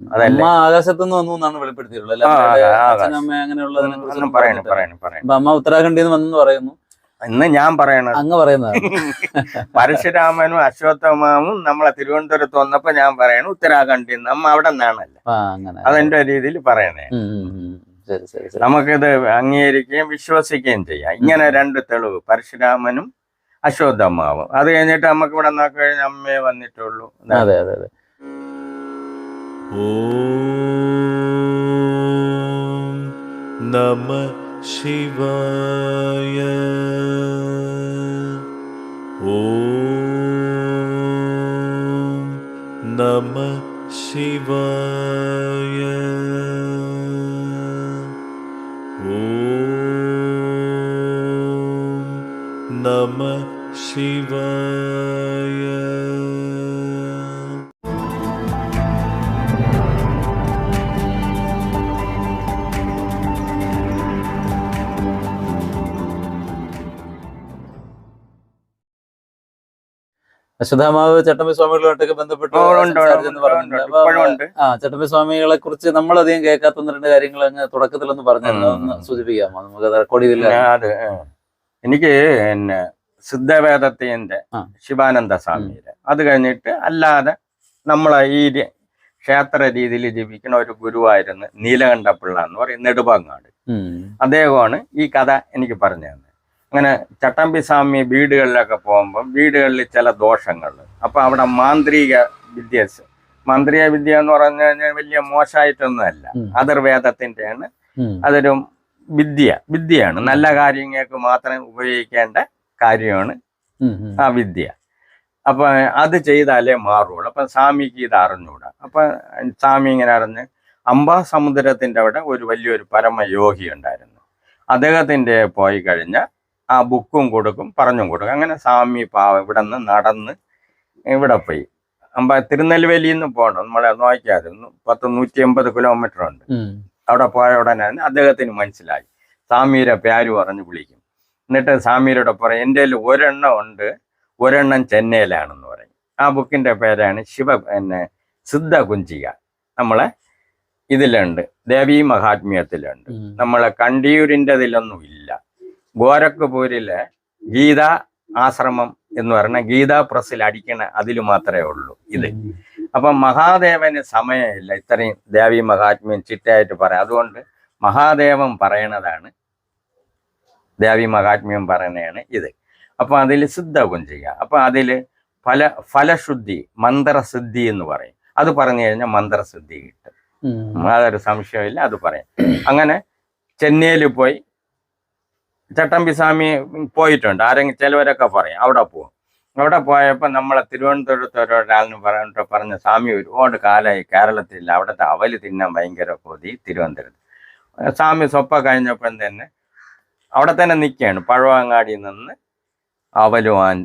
അമ്മ ആകാശത്ത് നിന്ന് വന്നു എന്നാണ് വെളിപ്പെടുത്തിയിട്ടുള്ളത്. പറയണം പറയണം പറയണം. അമ്മ ഉത്തരാഖണ്ഡിൽ നിന്ന് വന്നെന്ന് പറയുന്നു. ഇന്ന് ഞാൻ പറയണത് അങ്ങ് പറയുന്നത് പരശുരാമനും അശ്വത്ഥമാവും നമ്മളെ തിരുവനന്തപുരത്ത് വന്നപ്പോ ഞാൻ പറയണു ഉത്തരാഖണ്ഡിൽ നിന്ന് നമ്മ അവിടെ നിന്നാണല്ലോ? അതെന്റെ രീതിയിൽ പറയണേ. നമുക്കിത് അംഗീകരിക്കുകയും വിശ്വസിക്കുകയും ചെയ്യാം. ഇങ്ങനെ രണ്ട് തെളിവ്. പരശുരാമനും അശ്വത്ഥമാവും. അത് കഴിഞ്ഞിട്ട് നമുക്ക് ഇവിടെ നോക്കി കഴിഞ്ഞാൽ അമ്മയെ വന്നിട്ടുള്ളൂ. അതെ അതെ അതെ. ॐ नमः शिवाय। ॐ नमः शिवाय। ॐ नमः शिवाय അശ്വത്ഥാമാവ് ചട്ടമ്പി സ്വാമികളുമായിട്ടൊക്കെ ബന്ധപ്പെട്ട്. ആ ചട്ടമ്പി സ്വാമികളെ കുറിച്ച് നമ്മളധികം കേൾക്കാത്ത ഒന്ന് രണ്ട് കാര്യങ്ങൾ അങ്ങ് തുടക്കത്തിൽ ഒന്ന് പറഞ്ഞു ഒന്ന് സൂചിപ്പിക്കാമോ? നമുക്ക് റെക്കോർഡ് ചെയ്തില്ല ഞാൻ അത്. എനിക്ക് പിന്നെ സിദ്ധവേദത്തിന്റെ ശിവാനന്ദ സ്വാമിയുടെ. അത് കഴിഞ്ഞിട്ട് അല്ലാതെ നമ്മളെ ഈ ക്ഷേത്ര രീതിയിൽ ജീവിക്കുന്ന ഒരു ഗുരുവായിരുന്നു നീലകണ്ഠപിള്ള എന്ന് പറയും നെടുപാങ്ങാട്. അദ്ദേഹമാണ് ഈ കഥ എനിക്ക് പറഞ്ഞു തന്നത്. അങ്ങനെ ചട്ടമ്പി സ്വാമി വീടുകളിലൊക്കെ പോകുമ്പം വീടുകളിൽ ചില ദോഷങ്ങൾ. അപ്പോൾ അവിടെ മാന്ത്രിക വിദ്യ മാന്ത്രിക വിദ്യ എന്ന് പറഞ്ഞു കഴിഞ്ഞാൽ വലിയ മോശമായിട്ടൊന്നുമല്ല. അതിർവേദത്തിന്റെയാണ്. അതൊരു വിദ്യ വിദ്യയാണ്. നല്ല കാര്യങ്ങൾക്ക് മാത്രം ഉപയോഗിക്കേണ്ട കാര്യമാണ്. ആ വിദ്യ. അപ്പൊ അത് ചെയ്താലേ മാറുള്ളൂ. അപ്പൊ സ്വാമിക്ക് ഇത് അറിഞ്ഞൂടാ. അപ്പൊ സ്വാമി ഇങ്ങനെ അറിഞ്ഞ് അംബാസമുദ്രത്തിന്റെ അവിടെ ഒരു വലിയൊരു പരമയോഗി ഉണ്ടായിരുന്നു. അദ്ദേഹത്തിന്റെ പോയി കഴിഞ്ഞാൽ ആ ബുക്കും കൊടുക്കും പറഞ്ഞും കൊടുക്കും. അങ്ങനെ സ്വാമി പാവ ഇവിടെ നിന്ന് നടന്ന് ഇവിടെ പോയി. അമ്പ തിരുനെൽവേലിയിൽ നിന്ന് പോകണം. നമ്മളെ നോക്കിയാൽ പത്ത് നൂറ്റി എൺപത് കിലോമീറ്റർ ഉണ്ട് അവിടെ പോയ ഉടനെ അദ്ദേഹത്തിന് മനസ്സിലായി. സ്വാമിയുടെ പേര് പറഞ്ഞ് വിളിക്കും. എന്നിട്ട് സ്വാമിയുടെ പറയും എന്റെ കയ്യിൽ ഒരെണ്ണം ഉണ്ട്. ഒരെണ്ണം ചെന്നൈയിലാണെന്ന് പറയും. ആ ബുക്കിന്റെ പേരാണ് ശിവ പിന്നെ സിദ്ധ കുഞ്ചിക. നമ്മളെ ഇതിലുണ്ട്. ദേവീ മഹാത്മ്യത്തിലുണ്ട്. നമ്മളെ കണ്ടിയൂരിന്റെ ഇതിലൊന്നും ഇല്ല ഗോരഖ്പൂരിലെ ഗീത ആശ്രമം എന്ന് പറഞ്ഞ ഗീതാ പ്രസ്സിൽ അടിക്കണ അതിൽ മാത്രമേ ഉള്ളൂ ഇത്. അപ്പം മഹാദേവന് സമയമില്ല. ഇത്രയും ദേവി മഹാത്മ്യം ചിട്ടയായിട്ട് പറയാം. അതുകൊണ്ട് മഹാദേവൻ പറയണതാണ്. ദേവി മഹാത്മ്യം പറയണതാണ് ഇത്. അപ്പൊ അതിൽ സിദ്ധവും ചെയ്യുക അപ്പൊ അതിൽ ഫല ഫലശുദ്ധി മന്ത്രസിദ്ധി എന്ന് പറയും. അത് പറഞ്ഞു കഴിഞ്ഞാൽ മന്ത്രസിദ്ധി കിട്ടും. അതൊരു സംശയമില്ല അത് പറയാം. അങ്ങനെ ചെന്നൈയിൽ പോയി ചട്ടമ്പി സ്വാമി പോയിട്ടുണ്ട്. ആരെങ്കിലും ചിലവരൊക്കെ പറയും. അവിടെ പോകും അവിടെ പോയപ്പോൾ നമ്മളെ തിരുവനന്തപുരത്ത് ഒരാളിന് പറഞ്ഞിട്ട് പറഞ്ഞ സ്വാമി ഒരുപാട് കാലമായി കേരളത്തിൽ അവിടുത്തെ അവൽ തിന്നാൻ ഭയങ്കര കൊതി തിരുവനന്തപുരത്ത്. സ്വാമി സ്വപ്പ കഴിഞ്ഞപ്പം തന്നെ അവിടെ തന്നെ നിൽക്കുകയാണ്. പഴവങ്ങാടിയിൽ നിന്ന് അവൽ വാങ്ങി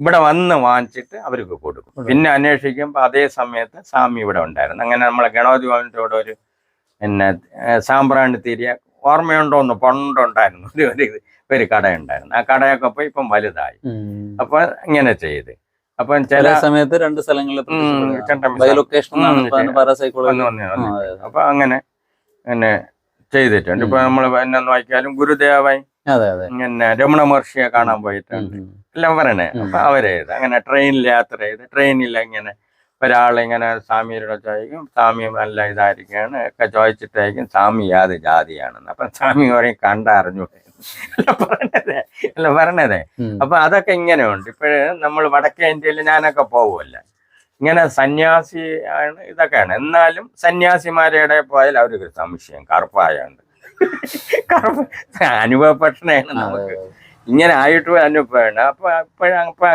ഇവിടെ വന്ന് വാങ്ങിച്ചിട്ട് അവർക്ക് കൊടുക്കും. പിന്നെ അന്വേഷിക്കുമ്പോൾ അതേ സമയത്ത് സ്വാമി ഇവിടെ ഉണ്ടായിരുന്നു. അങ്ങനെ നമ്മളെ ഗണപതി ഭവനത്തോടെ ഒരു പിന്നെ സാമ്പ്രാണി തിരിയ ഓർമ്മയുണ്ടോന്ന് പണ്ടുണ്ടായിരുന്നു. ഒരു ഒരു ഒരു കടയുണ്ടായിരുന്നു. ആ കടയൊക്കെ പോയി ഇപ്പം വലുതായി. അപ്പൊ ഇങ്ങനെ ചെയ്ത്. അപ്പം ചില സമയത്ത് രണ്ട് സ്ഥലങ്ങളിൽ അപ്പൊ അങ്ങനെ പിന്നെ ചെയ്തിട്ടുണ്ട്. ഇപ്പൊ നമ്മൾ എന്നെ നോക്കിയാലും ഗുരുദേവൻ അതെ പിന്നെ രമണ മഹർഷിയെ കാണാൻ പോയിട്ടുണ്ട്. എല്ലാം പറയണേ അപ്പൊ അവരെയ്ത് അങ്ങനെ ട്രെയിനിൽ യാത്ര ചെയ്ത്. ട്രെയിനിൽ ഇങ്ങനെ ഒരാളിങ്ങനെ സ്വാമിയോട് ചോദിക്കും സ്വാമി നല്ല ഇതായിരിക്കുകയാണ്. ഒക്കെ ചോദിച്ചിട്ടായിരിക്കും സ്വാമി യാത് ജാതിയാണെന്ന്. അപ്പം സ്വാമി പറയും കണ്ടറിഞ്ഞു അല്ല പറഞ്ഞതേ അല്ല പറഞ്ഞതേ. അപ്പം അതൊക്കെ ഇങ്ങനെയുണ്ട്. ഇപ്പോഴ് നമ്മൾ വടക്കേ ഇന്ത്യയിൽ ഞാനൊക്കെ പോകുമല്ല ഇങ്ങനെ സന്യാസി ആണ് ഇതൊക്കെയാണ്. എന്നാലും സന്യാസിമാരുടെ പോയാൽ അവർക്ക് സംശയം കറുപ്പായുണ്ട്. കറുപ്പ് അനുഭവപ്പെട്ടണേണ് നമുക്ക്. ഇങ്ങനെ ആയിട്ടും അനുഭവമാണ്. അപ്പൊ ഇപ്പോഴും അപ്പൊ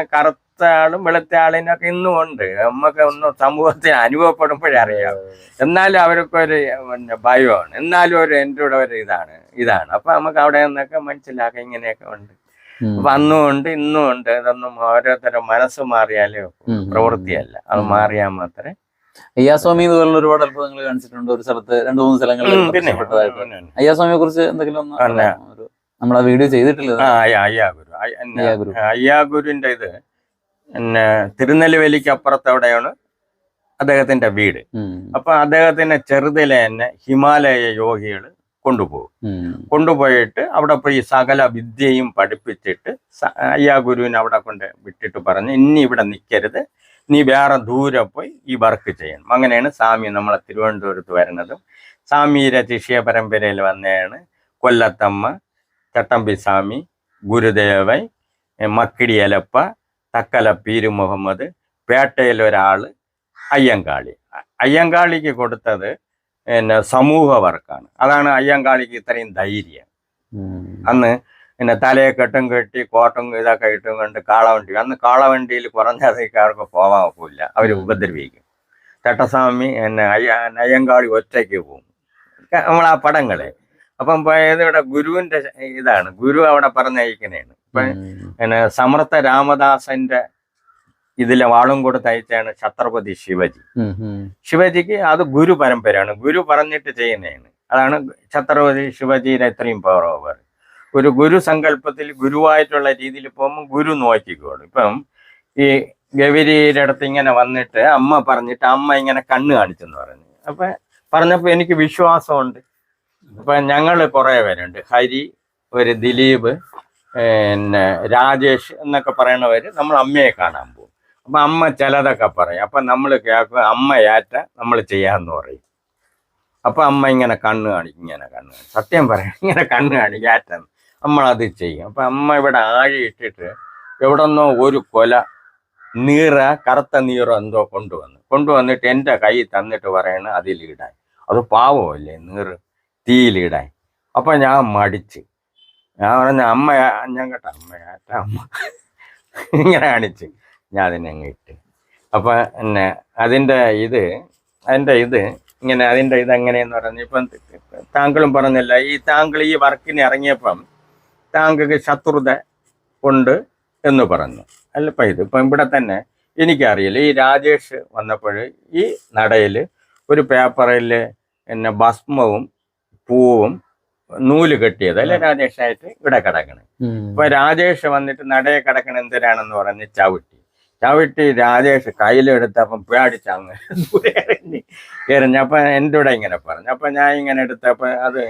കറുത്ത ആളും വെളുത്ത ആളിനൊക്കെ ഇന്നും ഉണ്ട്. നമുക്ക് ഒന്നും സമൂഹത്തിന് അനുഭവപ്പെടുമ്പോഴേ അറിയാം. എന്നാലും അവരൊക്കെ ഒരു പിന്നെ ഭയമാണ്. എന്നാലും ഒരു എന്റെ കൂടെ ഒരു ഇതാണ് ഇതാണ്. അപ്പൊ നമുക്ക് അവിടെ നിന്നൊക്കെ മനസ്സിലാക്കാം ഇങ്ങനെയൊക്കെ ഉണ്ട്. അപ്പൊ അന്നും ഉണ്ട് ഇന്നും ഉണ്ട്. ഇതൊന്നും ഓരോരുത്തരുടെ മനസ്സ് മാറിയാലേ. പ്രവൃത്തിയല്ല. അത് മാറിയാൽ മാത്രമേ അയ്യാസ്വാമി ഇതുപോലുള്ള ഒരുപാട് അത്ഭുതങ്ങൾ കാണിച്ചിട്ടുണ്ട്. ഒരു സ്ഥലത്ത് രണ്ടു മൂന്ന് സ്ഥലങ്ങളിൽ അയ്യാസ്വാമിയെ കുറിച്ച് എന്തെങ്കിലും ഒന്ന് നമ്മൾ ആ നമ്മളാ വീഡിയോ ചെയ്തിട്ടില്ല അയ്യ- അയ്യാഗുരു. അയ്യ-. അയ്യാഗുരുവിന്റെ ഇത്. പിന്നെ തിരുനെല്ലിവേലിക്ക് അപ്പുറത്ത് എവിടെയാണ് അദ്ദേഹത്തിന്റെ വീട്. അപ്പൊ അദ്ദേഹത്തിന്റെ ചെറുതിലെ തന്നെ ഹിമാലയ യോഗികൾ കൊണ്ടുപോകും. കൊണ്ടുപോയിട്ട് അവിടെ പോയി സകല വിദ്യയും പഠിപ്പിച്ചിട്ട് അയ്യാ ഗുരുവിനെ അവിടെ കൊണ്ട് വിട്ടിട്ട് പറഞ്ഞ് ഇനി ഇവിടെ നിൽക്കരുത് നീ വേറെ ദൂരെ പോയി ഈ വർക്ക് ചെയ്യണം. അങ്ങനെയാണ് സ്വാമി നമ്മളെ തിരുവനന്തപുരത്ത് വരുന്നതും. സ്വാമിയുടെ ശിഷ്യ പരമ്പരയിൽ വന്നതാണ് കൊല്ലത്തമ്മ ചട്ടമ്പി സ്വാമി ഗുരുദേവൻ എ, മക്കിടി എലപ്പ തക്കല പീരു മുഹമ്മദ് പേട്ടയിൽ ഒരാൾ അയ്യങ്കാളി. അയ്യങ്കാളിക്ക് കൊടുത്തത് പിന്നെ സമൂഹ വർക്കാണ്. അതാണ് അയ്യങ്കാളിക്ക് ഇത്രയും ധൈര്യം. അന്ന് പിന്നെ തലയെ കെട്ടും കെട്ടി കോട്ടും ഇതൊക്കെ ഇട്ടും കൊണ്ട് കാളവണ്ടി. അന്ന് കാളവണ്ടിയിൽ കുറഞ്ഞ അധികാർക്ക് പോവാൻ ഒക്കില്ല അവർ ഉപദ്രവിക്കും. തട്ടസ്വാമി എന്നെ അയ്യ അയ്യങ്കാളി ഒറ്റയ്ക്ക് പോകും. നമ്മൾ ആ പടങ്ങളെ. അപ്പം ഇവിടെ ഗുരുവിന്റെ ഇതാണ്. ഗുരു അവിടെ പറഞ്ഞയക്കുന്നതാണ്. പിന്നെ സമർത്ഥ രാമദാസന്റെ ഇതിലെ വാളും കൂടെ തയ്ച്ചാണ് ഛത്രപതി ശിവജി. ശിവജിക്ക് അത് ഗുരു പരമ്പരയാണ്. ഗുരു പറഞ്ഞിട്ട് ചെയ്യുന്നതാണ്. അതാണ് ഛത്രപതി ശിവജിയുടെ ഇത്രയും പവർ ഓവർ ഒരു ഗുരു സങ്കല്പത്തിൽ ഗുരുവായിട്ടുള്ള രീതിയിൽ പോകുമ്പോൾ ഗുരു നോക്കിക്കോളും. ഇപ്പം ഈ ഗവിരിയുടെ അടുത്ത് ഇങ്ങനെ വന്നിട്ട് അമ്മ പറഞ്ഞിട്ട് അമ്മ ഇങ്ങനെ കണ്ണ് കാണിച്ചെന്ന് പറഞ്ഞു. അപ്പൊ പറഞ്ഞപ്പോ എനിക്ക് വിശ്വാസമുണ്ട്. അപ്പൊ ഞങ്ങൾ കുറെ പേരുണ്ട്. ഹരി ഒരു ദിലീപ് പിന്നെ രാജേഷ് എന്നൊക്കെ പറയണവര് നമ്മൾ അമ്മയെ കാണാൻ പോകും. അപ്പം അമ്മ ചിലതൊക്കെ പറയും. അപ്പം നമ്മൾ കേൾക്കും അമ്മയാറ്റ നമ്മൾ ചെയ്യാമെന്ന് പറയും. അപ്പം അമ്മ ഇങ്ങനെ കണ്ണ് കാണിക്കും ഇങ്ങനെ കണ്ണ്. സത്യം പറയാം ഇങ്ങനെ കണ്ണ് കാണിക്കും ആറ്റം നമ്മളത് ചെയ്യും. അപ്പം അമ്മ ഇവിടെ ആഴി ഇട്ടിട്ട് എവിടെ നിന്നോ ഒരു കൊല നീറ കറുത്ത നീറോ എന്തോ കൊണ്ടുവന്നു. കൊണ്ടുവന്നിട്ട് എന്റെ കൈ തന്നിട്ട് പറയണ അതിലിടാൻ അത് പാവമല്ലേ നീറ് തീയിലിടാൻ അപ്പം ഞാൻ മടിച്ച് ഞാൻ പറഞ്ഞ അമ്മ ഞാൻ കേട്ടോ അമ്മയാട്ട അമ്മ. ഇങ്ങനെ കാണിച്ച് ഞാൻ അതിനെ അങ്ങ് ഇട്ട്. അപ്പൊ എന്നെ അതിന്റെ ഇത് അതിന്റെ ഇത് ഇങ്ങനെ അതിന്റെ ഇത് എങ്ങനെയെന്ന് പറഞ്ഞു ഇപ്പം താങ്കളും പറഞ്ഞില്ല ഈ താങ്കൾ ഈ വർക്കിന് ഇറങ്ങിയപ്പം താങ്കൾക്ക് ശത്രുത ഉണ്ട് എന്ന് പറഞ്ഞു. അല്ല ഇപ്പം ഇത് ഇപ്പം ഇവിടെ തന്നെ എനിക്കറിയില്ല. ഈ രാജേഷ് വന്നപ്പോൾ ഈ നടയിൽ ഒരു പേപ്പറിൽ പിന്നെ ഭസ്മവും പൂവും നൂൽ കെട്ടിയത് അല്ലെ രാജേഷായിട്ട് ഇവിടെ കിടക്കണേ. അപ്പൊ രാജേഷ് വന്നിട്ട് നടയെ കിടക്കണ എന്തിനാണെന്ന് പറഞ്ഞ് ചവിട്ടി. ചവിട്ടി രാജേഷ് കയ്യിലെടുത്തപ്പം പേടിച്ചങ്ങ് എറിഞ്ഞ് എറിഞ്ഞ് അപ്പൊ എന്റെ കൂടെ ഇങ്ങനെ പറഞ്ഞു. അപ്പൊ ഞാൻ ഇങ്ങനെ എടുത്തപ്പോ അത്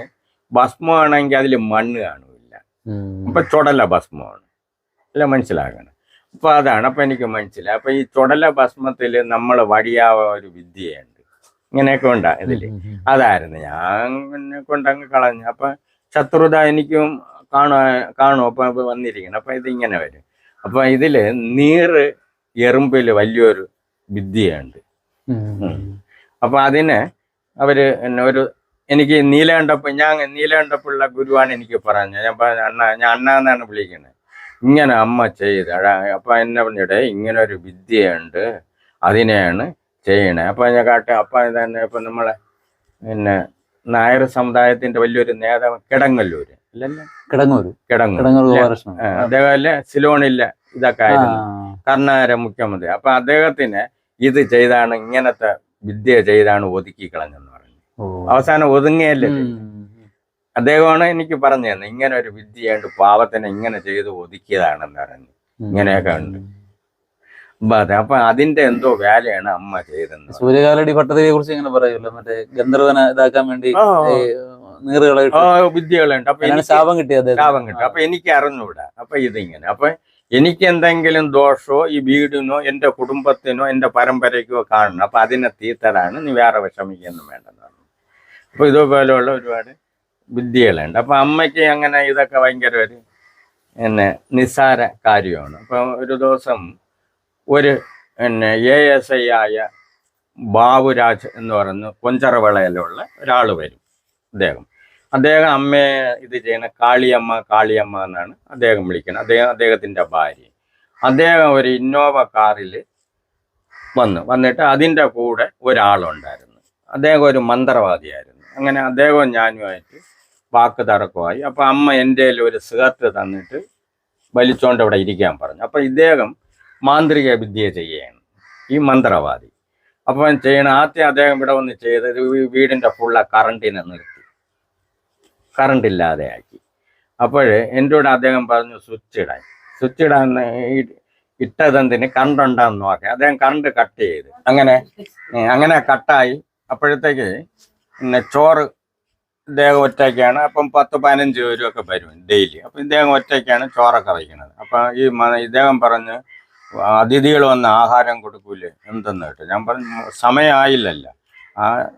ഭസ്മമാണെങ്കിൽ അതിൽ മണ്ണ് കാണൂല ഉം. അപ്പൊ ചുടല ഭസ്മമാണ്. അല്ല മനസ്സിലാക്കണം? അപ്പൊ അതാണ്. അപ്പൊ എനിക്ക് മനസ്സിലായി. അപ്പൊ ഈ ചുടല ഭസ്മത്തിൽ നമ്മൾ വഴിയാവ ഒരു വിദ്യയുണ്ട്. ഇങ്ങനെയൊക്കെ ഉണ്ടാ ഇതിൽ. അതായിരുന്നു. ഞാൻ എന്നെ കൊണ്ടങ്ങ് കളഞ്ഞു. അപ്പൊ ശത്രുത എനിക്കും കാണുക കാണും. അപ്പൊ വന്നിരിക്കണം അപ്പൊ ഇതിങ്ങനെ വരും. അപ്പൊ ഇതിൽ നീറ് എറുമ്പിൽ വലിയൊരു വിദ്യയുണ്ട്. അപ്പൊ അതിന് അവർ എന്നെ ഒരു എനിക്ക് നീലകണ്ഠപ്പ് ഞാൻ നീലകണ്ഠപ്പുള്ള ഗുരുവാണ് എനിക്ക് പറഞ്ഞത്. ഞാൻ പറഞ്ഞ അണ്ണ ഞാൻ അണ്ണ എന്നാണ് വിളിക്കുന്നത്. ഇങ്ങനെ അമ്മ ചെയ്ത് അപ്പൊ എന്നെ പറഞ്ഞിട്ട് ഇങ്ങനെ ഒരു വിദ്യയുണ്ട്. അതിനെയാണ് ചെയ്യണേ. അപ്പൊ ഞാൻ കാട്ടെ അപ്പൊ തന്നെ ഇപ്പൊ നമ്മളെ പിന്നെ നായർ സമുദായത്തിന്റെ വലിയൊരു നേതാവ് കിടങ്ങല്ലൂര് അല്ലല്ലേ? കിടങ്ങൂര് കിടങ്ങൂർ അദ്ദേഹം അല്ലേ സിലോണില്ല ഇതൊക്കെ. ആയിരുന്നു. മുഖ്യമന്ത്രി. അപ്പൊ അദ്ദേഹത്തിന് ഇത് ചെയ്താണ് ഇങ്ങനത്തെ വിദ്യ ചെയ്താണ് ഒതുക്കി കളഞ്ഞെന്ന് പറഞ്ഞു അവസാനം ഒതുങ്ങിയല്ലേ അദ്ദേഹമാണ് എനിക്ക് പറഞ്ഞു തന്നെ ഇങ്ങനെ ഒരു വിദ്യയുണ്ട് പാവത്തിനെ ഇങ്ങനെ ചെയ്ത് ഒതുക്കിയതാണെന്ന് പറഞ്ഞു. ഇങ്ങനെയൊക്കെ ഉണ്ട്. അതെ അപ്പൊ അതിന്റെ എന്തോ വേലയാണ് അമ്മ ചെയ്തത് സൂര്യകാലടി ഭട്ടതിരിയെ കുറിച്ച് ഇങ്ങനെ പറയുമല്ലോ മറ്റേ ഗന്ധർവനെ ഇതാക്കാൻ വേണ്ടി വിദ്യകളുണ്ട്. അപ്പൊ ശാപം കിട്ടിയത് ശാപം കിട്ടും. അപ്പൊ എനിക്ക് അറിഞ്ഞൂടാ. അപ്പൊ ഇതിങ്ങനെ. അപ്പൊ എനിക്ക് എന്തെങ്കിലും ദോഷമോ ഈ വീടിനോ എന്റെ കുടുംബത്തിനോ എന്റെ പരമ്പരയ്ക്കോ കാണണം. അപ്പൊ അതിനെ തീത്തലാണ് നീ വേറെ വിഷമിക്കൊന്നും വേണ്ടെന്ന് പറഞ്ഞു. അപ്പൊ ഇതുപോലെയുള്ള ഒരുപാട് വിദ്യകളുണ്ട്. അപ്പൊ അമ്മയ്ക്ക് അങ്ങനെ ഇതൊക്കെ ഭയങ്കര ഒരു എന്നെ നിസ്സാര കാര്യമാണ്. അപ്പൊ ഒരു ദിവസം ഒരു പിന്നെ എ എസ് ഐ ആയ ബാബുരാജ് എന്ന് പറയുന്ന കൊഞ്ചറവിളയിലുള്ള ഒരാൾ വരും അദ്ദേഹം. അദ്ദേഹം അമ്മയെ ഇത് ചെയ്യണ കാളിയമ്മ കാളിയമ്മ എന്നാണ് അദ്ദേഹം വിളിക്കുന്നത്. അദ്ദേഹം അദ്ദേഹത്തിന്റെ ഭാര്യ. അദ്ദേഹം ഒരു ഇന്നോവ കാറിൽ വന്നു. വന്നിട്ട് അതിന്റെ കൂടെ ഒരാളുണ്ടായിരുന്നു. അദ്ദേഹം ഒരു മന്ത്രവാദിയായിരുന്നു. അങ്ങനെ അദ്ദേഹവും ഞാനുമായിട്ട് വാക്ക് തർക്കമായി. അപ്പം അമ്മ എന്റെ ഒരു സിഗരറ്റ് തന്നിട്ട് വലിച്ചോണ്ട് ഇവിടെ ഇരിക്കാൻ പറഞ്ഞു. അപ്പം ഇദ്ദേഹം മാന്ത്രിക വിദ്യ ചെയ്യുകയാണ് ഈ മന്ത്രവാദി. അപ്പം ചെയ്യണ. ആദ്യം അദ്ദേഹം ഇവിടെ വന്ന് ചെയ്തത് വീടിന്റെ ഫുള്ള കറണ്ടിനെ നിർത്തി. കറണ്ട് ഇല്ലാതെ ആക്കി. അപ്പോഴേ കൂടെ അദ്ദേഹം പറഞ്ഞു സ്വിച്ച് ഇടാൻ. സ്വിച്ച് ഇടാൻ ഇട്ടതെന്തിന്? കറണ്ട് ഉണ്ടാന്ന് നോക്കാം അദ്ദേഹം കറണ്ട് കട്ട് ചെയ്ത്. അങ്ങനെ അങ്ങനെ കട്ടായി അപ്പോഴത്തേക്ക് പിന്നെ ചോറ് ഇദ്ദേഹം ഒറ്റയ്ക്കാണ്. അപ്പം പത്ത് പതിനഞ്ച് പേരും ഒക്കെ വരും ഡെയിലി. അപ്പം ഇദ്ദേഹം ഒറ്റയ്ക്കാണ് ചോറൊക്കെ വയ്ക്കുന്നത്. അപ്പം ഈ ഇദ്ദേഹം പറഞ്ഞ് അതിഥികൾ വന്ന് ആഹാരം കൊടുക്കൂലേ? എന്തെന്ന് കേട്ടോ? ഞാൻ പറഞ്ഞു സമയമായില്ലല്ല.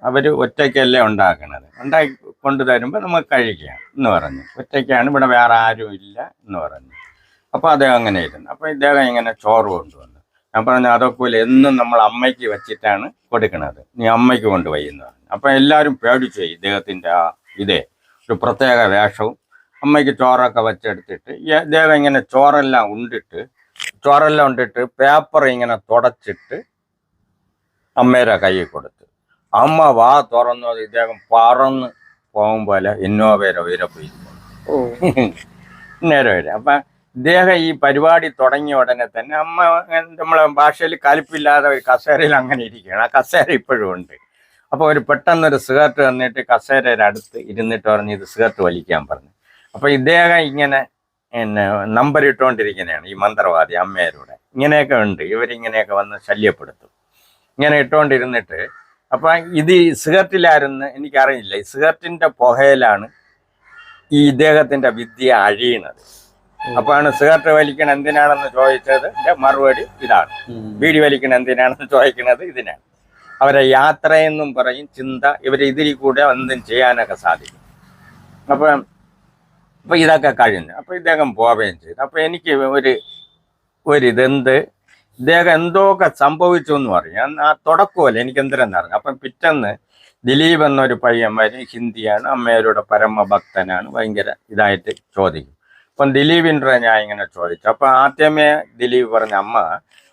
അവർ ഒറ്റയ്ക്കല്ലേ ഉണ്ടാക്കണത്. ഉണ്ടാക്കി കൊണ്ടു തരുമ്പോൾ നമുക്ക് കഴിക്കാം എന്ന് പറഞ്ഞു. ഒറ്റയ്ക്കാണ് ഇവിടെ വേറെ ആരും ഇല്ല എന്ന് പറഞ്ഞു. അപ്പോൾ അദ്ദേഹം അങ്ങനെ ഇരുന്നു. അപ്പോൾ ഇദ്ദേഹം ഇങ്ങനെ ചോറ് കൊണ്ടുവന്നു. ഞാൻ പറഞ്ഞു അതൊക്കെ എന്നും നമ്മൾ അമ്മയ്ക്ക് വെച്ചിട്ടാണ് കൊടുക്കണത്. നീ അമ്മയ്ക്ക് കൊണ്ടുപോയി എന്ന് പറഞ്ഞു. അപ്പം എല്ലാവരും പേടിച്ചു ഇദ്ദേഹത്തിന്റെ ആ ഇതേ ഒരു പ്രത്യേക വേഷവും. അമ്മയ്ക്ക് ചോറൊക്കെ വെച്ചെടുത്തിട്ട് ഇദ്ദേഹം ഇങ്ങനെ ചോറെല്ലാം ഉണ്ടിട്ട് ചോറെല്ലാം ഉണ്ടിട്ട് പേപ്പർ ഇങ്ങനെ തുടച്ചിട്ട് അമ്മയുടെ കയ്യിൽ കൊടുത്തു. അമ്മ വാ തുറന്നു ഇദ്ദേഹം പറന്ന് പോകും പോലെ ഇന്നോവയുടെ ഉയരെ പോയി. നേരെ വരെ. അപ്പം ഇദ്ദേഹം ഈ പരിപാടി തുടങ്ങിയ ഉടനെ തന്നെ അമ്മ നമ്മളെ ഭാഷയിൽ കലിപ്പില്ലാതെ ഒരു കസേരയിൽ അങ്ങനെ ഇരിക്കുകയാണ്. ആ കസേര ഇപ്പോഴും ഉണ്ട്. അപ്പോൾ ഒരു പെട്ടെന്നൊരു സിഗരറ്റ് തന്നിട്ട് കസേരയുടെ അടുത്ത് ഇരുന്നിട്ട് പറഞ്ഞ് ഇത് സിഗരറ്റ് വലിക്കാൻ പറഞ്ഞു. അപ്പോൾ ഇദ്ദേഹം ഇങ്ങനെ പിന്നെ നമ്പർ ഇട്ടുകൊണ്ടിരിക്കുന്നതാണ് ഈ മന്ത്രവാദി അമ്മേരൂടെ. ഇങ്ങനെയൊക്കെ ഉണ്ട്. ഇവരിങ്ങനെയൊക്കെ വന്ന് ശല്യപ്പെടുത്തും. ഇങ്ങനെ ഇട്ടുകൊണ്ടിരുന്നിട്ട് അപ്പം ഇത് ഈ സിഗരറ്റിലായിരുന്നു എനിക്കറിയില്ല. ഈ സിഗരറ്റിന്റെ പുകയിലാണ് ഈ ഇദ്ദേഹത്തിന്റെ വിദ്യ അഴിയുന്നത്. അപ്പോഴാണ് സിഗരറ്റ് വലിക്കണ എന്തിനാണെന്ന് ചോദിച്ചത്? എന്റെ മറുപടി ഇതാണ്. ബീഡി വലിക്കണ എന്തിനാണെന്ന് ചോദിക്കുന്നത് ഇതിനാണ്. അവരെ യാത്രയെന്നും പറയും ചിന്ത ഇവർ ഇതിൽ കൂടെ എന്തും ചെയ്യാനൊക്കെ സാധിക്കും. അപ്പം അപ്പം ഇതൊക്കെ കഴിഞ്ഞു. അപ്പൊ ഇദ്ദേഹം പോവുകയും ചെയ്തു. അപ്പൊ എനിക്ക് ഒരു ഒരു ഇതെന്ത് ഇദ്ദേഹം എന്തോക്കെ സംഭവിച്ചു എന്ന് പറയും. ആ തുടക്കമല്ല എനിക്ക് എന്തിനെന്നറിഞ്ഞു അപ്പം പിറ്റേന്ന് ദിലീപ് എന്നൊരു വരി ഹിന്ദിയാണ് അമ്മയുടെ പരമഭക്തനാണ് ഭയങ്കര ഇതായിട്ട് ചോദിക്കും. അപ്പം ദിലീപിന്റെ ഞാൻ ഇങ്ങനെ ചോദിച്ചു. അപ്പം ആദ്യമേ ദിലീപ് പറഞ്ഞ അമ്മ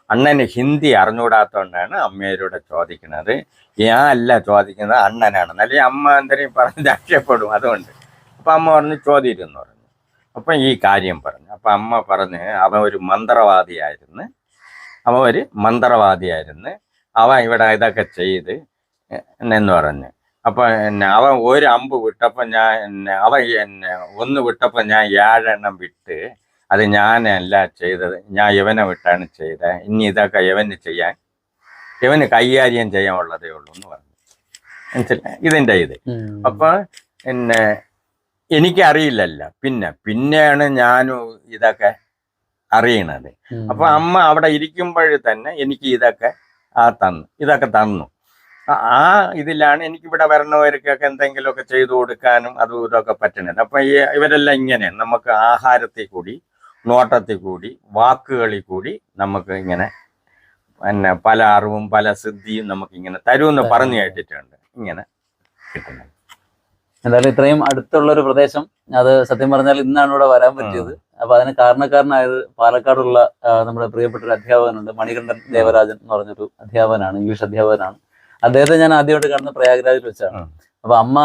അണ്ണന് ഹിന്ദി അറിഞ്ഞുകൂടാത്തതുകൊണ്ടാണ് അമ്മയോട് ചോദിക്കുന്നത്. ഞാൻ അല്ല ചോദിക്കുന്നത് അണ്ണനാണ് അല്ലെങ്കിൽ അമ്മ എന്തെങ്കിലും പറഞ്ഞ് രക്ഷപ്പെടും അതുകൊണ്ട്. അപ്പം അമ്മ പറഞ്ഞ് ചോദിയിരുന്നു പറഞ്ഞു. അപ്പം ഈ കാര്യം പറഞ്ഞു. അപ്പം അമ്മ പറഞ്ഞ് അവൻ ഒരു മന്ത്രവാദിയായിരുന്നു. അവൻ ഒരു മന്ത്രവാദിയായിരുന്നു. അവൻ ഇവിടെ ഇതൊക്കെ ചെയ്ത് എന്ന് പറഞ്ഞു. അപ്പൊ എന്നെ അവൻ ഒരു അമ്പ് വിട്ടപ്പോൾ ഞാൻ എന്നെ അവൻ എന്നെ ഒന്ന് വിട്ടപ്പോൾ ഞാൻ ഏഴെണ്ണം വിട്ട് അത് ഞാനല്ല ചെയ്തത്. ഞാൻ ഇവനെ വിട്ടാണ് ചെയ്തത് ഇനി ഇതൊക്കെ ഇവന് ചെയ്യാൻ ഇവന് കൈകാര്യം ചെയ്യാൻ ഉള്ളതേ ഉള്ളൂ എന്ന് പറഞ്ഞു. മനസ്സിലായി ഇതിന്റെ ഇത്. അപ്പൊ പിന്നെ എനിക്കറിയില്ലല്ല. പിന്നെ പിന്നെയാണ് ഞാനും ഇതൊക്കെ അറിയണത്. അപ്പൊ അമ്മ അവിടെ ഇരിക്കുമ്പോഴേ തന്നെ എനിക്ക് ഇതൊക്കെ ആ തന്നു. ഇതൊക്കെ തന്നു. ആ- ഇതിലാണ് എനിക്ക് ഇവിടെ വരണവർക്കൊക്കെ എന്തെങ്കിലുമൊക്കെ ചെയ്തു കൊടുക്കാനും അതും ഇതൊക്കെ പറ്റണത്. അപ്പൊ ഈ ഇവരെല്ലാം ഇങ്ങനെ നമുക്ക് ആഹാരത്തിൽ കൂടി നോട്ടത്തിൽ കൂടി വാക്കുകളിൽ കൂടി നമുക്ക് ഇങ്ങനെ പിന്നെ പല അറിവും പല സിദ്ധിയും നമുക്ക് ഇങ്ങനെ തരുമെന്ന് പറഞ്ഞു കേട്ടിട്ടുണ്ട്. ഇങ്ങനെ കിട്ടുന്നത് എന്തായാലും ഇത്രയും അടുത്തുള്ള ഒരു പ്രദേശം അത് സത്യം പറഞ്ഞാൽ ഇന്നാണ് ഇവിടെ വരാൻ പറ്റിയത്. അപ്പൊ അതിന് കാരണക്കാരനായത് പാലക്കാടുള്ള നമ്മുടെ പ്രിയപ്പെട്ട ഒരു അധ്യാപകനുണ്ട്. മണികണ്ഠൻ ദേവരാജൻ എന്ന് പറഞ്ഞൊരു അധ്യാപകനാണ് ഇംഗ്ലീഷ് അധ്യാപകനാണ്. അദ്ദേഹത്തെ ഞാൻ ആദ്യമായിട്ട് കാണുന്ന പ്രയാഗ്രാജിൽ വെച്ചാണ്. അപ്പൊ അമ്മ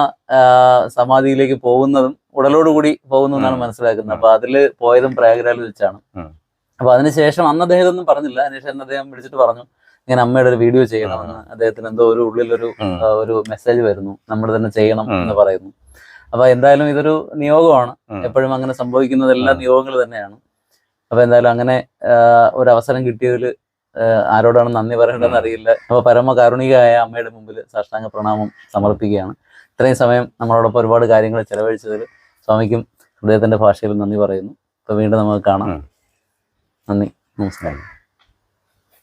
സമാധിയിലേക്ക് പോകുന്നതും ഉടലോടുകൂടി പോകുന്നു എന്നാണ് മനസ്സിലാക്കുന്നത്. അപ്പൊ അതിൽ പോയതും പ്രയാഗ്രാജിൽ വെച്ചാണ്. അപ്പൊ അതിനുശേഷം അന്ന് അദ്ദേഹം ഒന്നും പറഞ്ഞില്ല. അതിനുശേഷം അദ്ദേഹം വിളിച്ചിട്ട് പറഞ്ഞു ഇങ്ങനെ അമ്മയുടെ ഒരു വീഡിയോ ചെയ്യണമെന്ന് അദ്ദേഹത്തിന് എന്തോ ഒരു ഉള്ളിലൊരു. ഒരു മെസ്സേജ് വരുന്നു. നമ്മൾ തന്നെ ചെയ്യണം എന്ന് പറയുന്നു. അപ്പൊ എന്തായാലും ഇതൊരു നിയോഗമാണ്. എപ്പോഴും അങ്ങനെ സംഭവിക്കുന്നതെല്ലാം. നിയോഗങ്ങൾ തന്നെയാണ്. അപ്പൊ എന്തായാലും അങ്ങനെ ഒരു അവസരം കിട്ടിയതിൽ ആരോടാണ് നന്ദി പറയേണ്ടതെന്ന് അറിയില്ല. അപ്പൊ പരമകാരുണികയായ അമ്മയുടെ മുമ്പിൽ സാഷ്ടാംഗ പ്രണാമം സമർപ്പിക്കുകയാണ്. ഇത്രയും സമയം നമ്മളോടൊപ്പം ഒരുപാട് കാര്യങ്ങൾ ചെലവഴിച്ചതിൽ സ്വാമിക്കും ഹൃദയത്തിന്റെ ഭാഷയിൽ നന്ദി പറയുന്നു. അപ്പൊ വീണ്ടും നമുക്ക് കാണാം. നന്ദി. നമസ്കാരം.